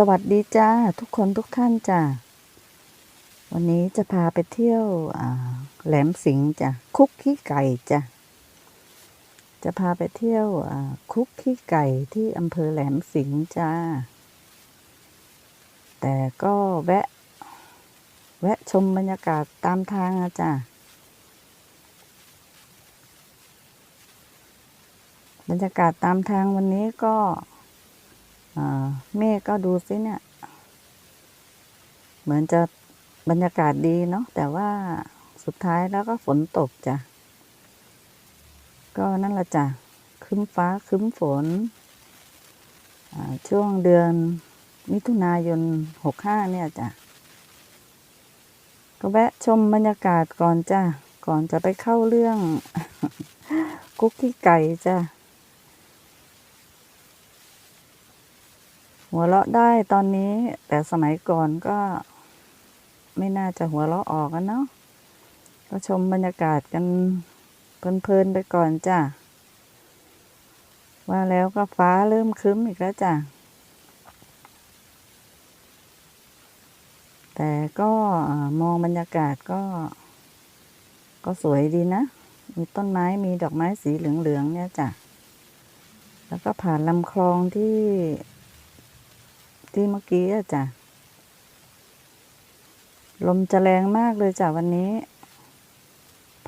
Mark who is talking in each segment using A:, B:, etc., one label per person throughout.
A: สวัสดีจ้าทุกคนทุกท่านจ้าวันนี้จะพาไปเที่ยวแหลมสิงห์จ้ะคุกขี้ไก่จ้ะจะพาไปเที่ยวคุกขี้ไก่ที่อำเภอแหลมสิงห์จ้าแต่ก็แวะ แวะชมบรรยากาศตามทางอะจ้ะบรรยากาศตามทางวันนี้ก็ เมฆก็ดูสิเนี่ย เหมือนจะบรรยากาศดีเนาะแต่ว่าสุดท้ายแล้วก็ฝนตกจ้ะ ก็นั่นละจ้ะคึ้มฟ้าคึ้มฝน ช่วงเดือนมิถุนายนหกห้าเนี่ยจ้ะ ก็แวะชมบรรยากาศก่อนจ้ะ ก่อนจะไปเข้าเรื่อง กุ๊กกี้ไก่จ้ะ หัวเราะได้ตอนนี้ แต่สมัยก่อนก็ไม่น่าจะหัวเราะออกกันเนาะก็ชมบรรยากาศกันเพลินๆไปก่อนจ้ะ ว่าแล้วก็ฟ้าเริ่มครึ้มอีกแล้วจ้ะ แต่ก็มองบรรยากาศก็ ก็สวยดีนะ มีต้นไม้มีดอกไม้สีเหลืองๆเนี่ยจ้ะ แล้วก็ผ่านลำคลองที่ ที่เมื่อกี้อะจ้ะ ลมจะแรงมากเลยจ้ะวันนี้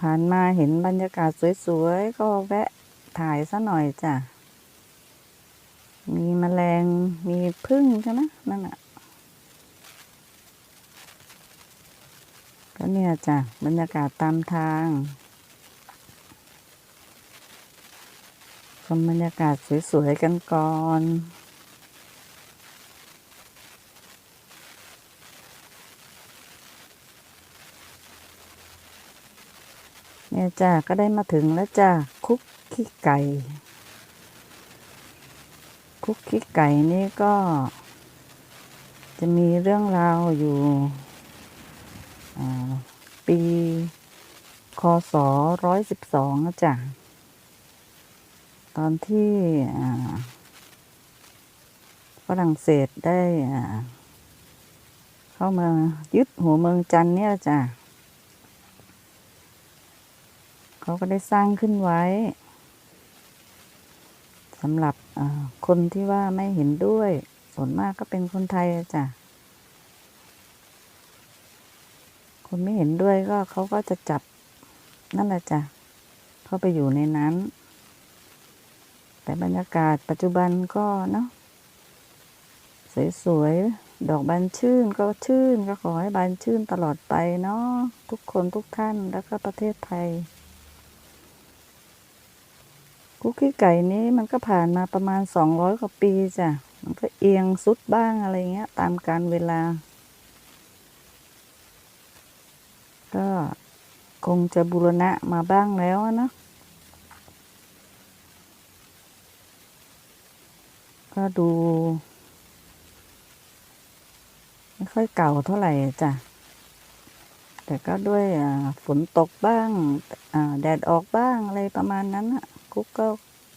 A: ผ่านมาเห็นบรรยากาศสวยๆ ก็แวะถ่ายซะหน่อยจ้ะ มีแมลงมีพึ่งใช่ไหมนั่นอะก็เนี่ยจ้ะ บรรยากาศตามทางชมบรรยากาศสวยๆกันก่อน เนี่ยจ้าก็ได้มาถึงแล้วจ้าคุกขี้ไก่ คุกขี้ไก่นี่ก็ จะมีเรื่องราวอยู่ปีคศร้อยสิบสองนะจ้ะตอนที่ฝรั่งเศสได้เข้ามายึดหัวเมืองจันน์เนี่ยจ้ะ เขาก็ได้สร้างขึ้นไว้สำหรับคนที่ว่าไม่เห็นด้วย ส่วนมากก็เป็นคนไทยจ้ะ คนไม่เห็นด้วยก็เขาก็จะจับนั่นแหละจ้ะ เข้าไปอยู่ในนั้น แต่บรรยากาศปัจจุบันก็เนาะสวยๆ ดอกบานชื่นก็ชื่นก็ขอให้บานชื่นตลอดไปเนาะทุกคนทุกท่านแล้วก็ประเทศไทย คุกกี้ไก่นี้มันก็ผ่านมาประมาณสองร้อยกว่าปีจ้ะ มันก็เอียงสุดบ้างอะไรเงี้ย ตามการเวลา ก็คงจะบูรณะมาบ้างแล้วนะก็ดู ไม่ค่อยเก่าเท่าไหร่จ้ะ แต่ก็ด้วยฝนตกบ้างแดดออกบ้างอะไรประมาณนั้นกุ๊กก็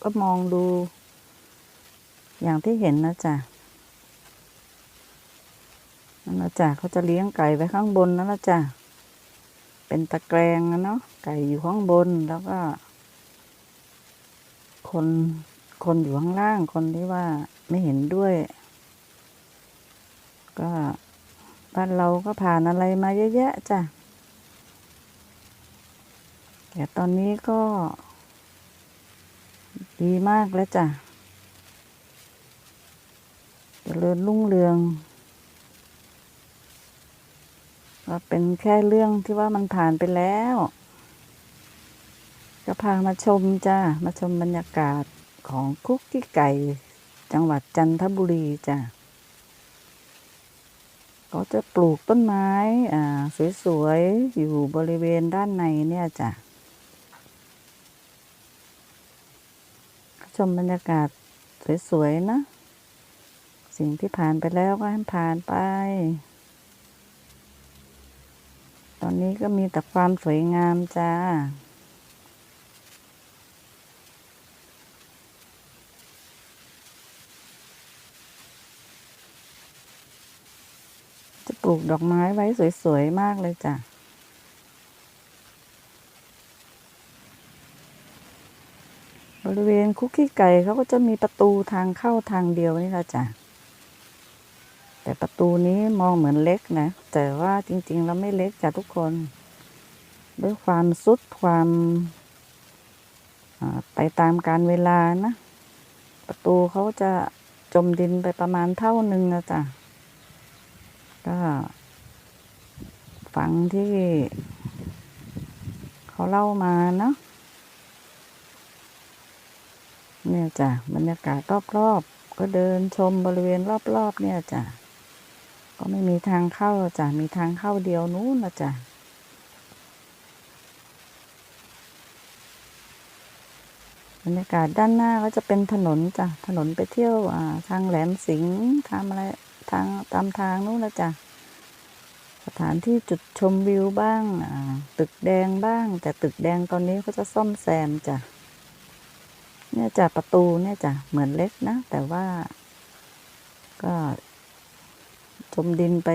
A: ก็มองดู อย่างที่เห็นนะจ๊ะนั่นนะจ๊ะเขาจะเลี้ยงไก่ไว้ข้างบนนั่นละจ๊ะเป็นตะแกรงนะเนาะไก่อยู่ข้างบนแล้วก็ คนคนอยู่ข้างล่างคนที่ว่าไม่เห็นด้วย ก็บ้านเราก็ผ่านอะไรมาเยอะแยะจ้ะ แต่ตอนนี้ก็ ดีมากแล้วจ้ะจเจริญรุ่งเรืองก็เป็นแค่เรื่องที่ว่ามันผ่านไปแล้ว ก็พามาชมจ้ามาชมบรรยากาศของคุกกี้ไก่ จังหวัดจันทบุรีจ้ะเขาจะปลูกต้นไม้ อ่า สวย ๆ อยู่บริเวณด้านในเนี่ยจ้ะ ชมบรรยากาศสวยๆนะ สิ่งที่ผ่านไปแล้วก็ให้ผ่านไป ตอนนี้ก็มีแต่ความสวยงามจ้าจะปลูกดอกไม้ไว้สวยๆมากเลยจ้ะ ริเวณคุกกี้ไก่เขาก็จะมีประตูทางเข้าทางเดียวนี่ละจ้ะแต่ประตูนี้มองเหมือนเล็กนะ แต่ว่าจริงๆ แล้วไม่เล็กจ้ะทุกคน ด้วยความสุดความไปตามการเวลานะ ประตูเขาจะจมดินไปประมาณเท่าหนึ่งนะจ๊ะก็ฟังที่เขาเล่ามาเนาะ เนี่ยจ้ะบรรยากาศรอบๆก็เดินชมบริเวณรอบๆเนี่ยจ้ะก็ไม่มีทางเข้าจ้ะมีทางเข้าเดียวนู้นนะจ้ะบรรยากาศด้านหน้าก็จะเป็นถนนจ้ะถนนไปเที่ยวอ่าทางแหลมสิงห์ทำอะไรทางตามทางนู้นนะจ้ะสถานที่จุดชมวิวบ้างตึกแดงบ้าง แต่ตึกแดงตอนนี้ก็จะซ่อมแซมจ้ะ เนี่ยจ้ะประตูเนี่ยจ้ะเหมือนเล็กนะ แต่ว่า ก็จมดินไป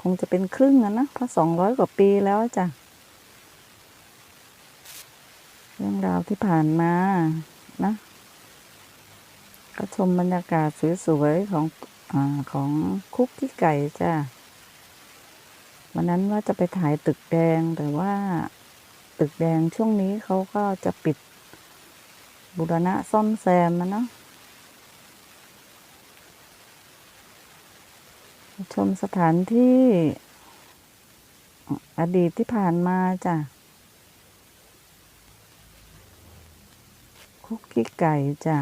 A: คงจะเป็นครึ่งอะนะเพราะสองร้อยกว่าปีแล้วจ้ะเรื่องราวที่ผ่านมานะก็ชมบรรยากาศสวยๆของอของคุกที่ไก่จ้ะวันนั้นว่าจะไปถ่ายตึกแดงแต่ว่า ตึกแดงช่วงนี้เขาก็จะปิด บูรณะซ่อมแซมนะเนาะชมสถานที่อดีตที่ผ่านมาจ้ะ คุกกี้ไก่จ้ะ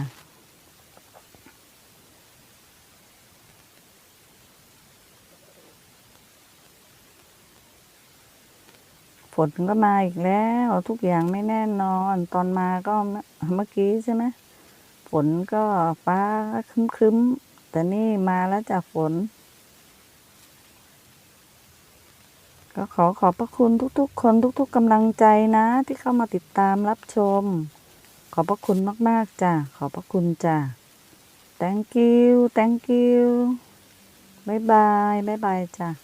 A: ฝนก็มาอีกแล้ว ทุกอย่างไม่แน่นอน ตอนมาก็เมื่อกี้ใช่ไหมฝนก็ฟ้าครึ้มคึมๆแต่นี่มาแล้วจากฝน ก็ขอขอบพระคุณทุกๆ คนทุก ๆกำลังใจนะ ที่เข้ามาติดตามรับชม ขอบพระคุณมากๆจ้ะขอบพระคุณจ้ะ thank you thank you บายบายบายบายจ้ะ